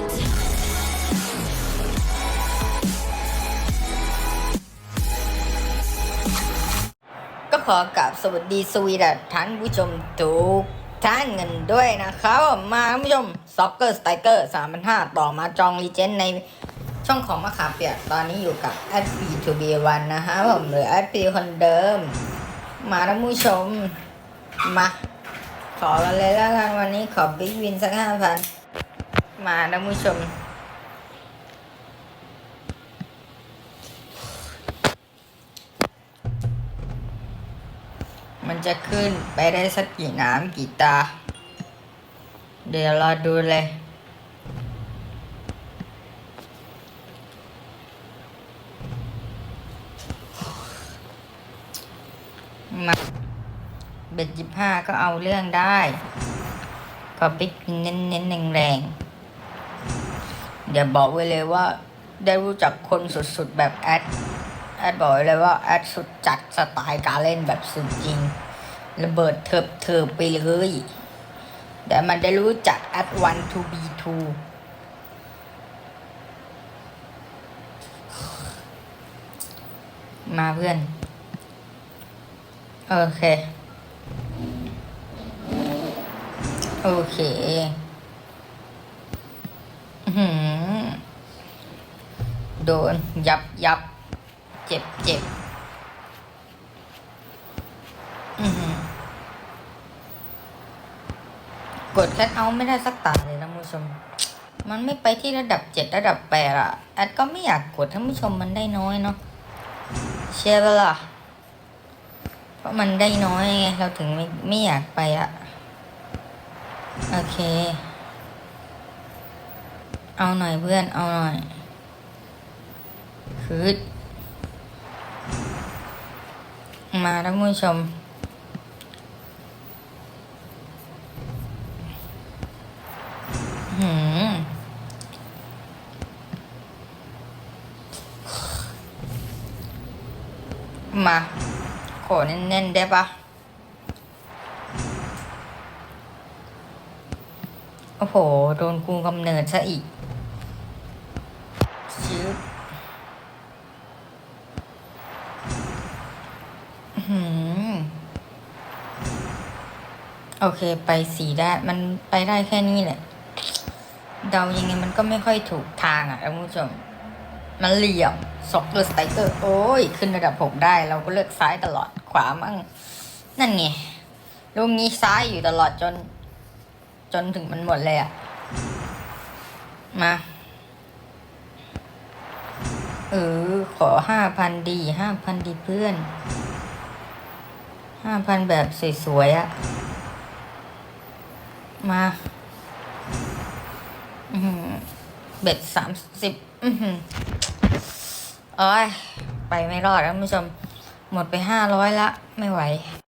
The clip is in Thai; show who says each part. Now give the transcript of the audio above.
Speaker 1: ก็ขอกราบสวัสดีสวีดัท่านผู้ชมทุกท่านกันด้วยนะครับ มาผู้ชมซ็อกเกอร์สไตเกอร์3,500ต่อมาจองรีเจนในช่องของมะขามเปียกตอนนี้อยู่กับแอดพีทูบีวันนะฮะผมหรือแอดพีคนเดิม มาท่านผู้ชม มา ขอกันเลยแล้วกันวันนี้ขอบิ๊กวินสักห้าพัน มาท่านผู้ชม มันจะขึ้นไปได้สักกี่น้ำกี่ตา เดี๋ยวรอดูเลยมาเบ็ดยิบห้าก็เอาเรื่องได้ ก็ปิ๊กเน้นเน้นแรงแรงๆ เดี๋ยวบอกไว้เลยว่า ได้รู้จักคนสุดๆ แบบแอด แอดบอกไว้เลยว่า แอดสุดจัดสไตล์การเล่นแบบสุดจริง ระเบิดเถิบเถิบไปเลยเดี๋ยวมันได้รู้จักแอดวันทูบีทูมาเพื่อน โอเค โอเค อื้อหือ โดน ยับยับ เจ็บเจ็บกดแคทเอาไม่ได้สักตาเลยนะท่านผู้ชม มันไม่ไปที่ระดับเจ็ดระดับแปดอะแอดก็ไม่อยากกดท่านผู้ชมมันได้น้อยเนาะเชื่อปะล่ะเพราะมันได้น้อยไงเราถึงไม่ไม่อยากไปอะโอเค เอาหน่อยเพื่อน เอาหน่อย คือมาท่านผู้ชม หืมมา ขอเน้นๆได้ปะโอ้โห โดนกูกำเนิดซะอีกชื้อหืม โอเคไปสีได้มันไปได้แค่นี้แหละ เดายังไงมันก็ไม่ค่อยถูกทางอะท่านผู้ชม มันเหลี่ยมสอกเกอร์สไตเกอร์ โอ้ย ขึ้นระดับหกได้ เราก็เลือกซ้ายตลอดขวามั่ง นั่นไงลูกนี้ซ้ายอยู่ตลอดจน จนถึงมันหมดเลยอะ มาเออขอห้าพันดีห้าพันดีเพื่อนห้าพันแบบสวยๆอะ มาเบ็ดสามสิบเอหือโอ้ย ไปไม่รอดแล้วผู้ชม หมดไปห้าร้อยละ ไม่ไหว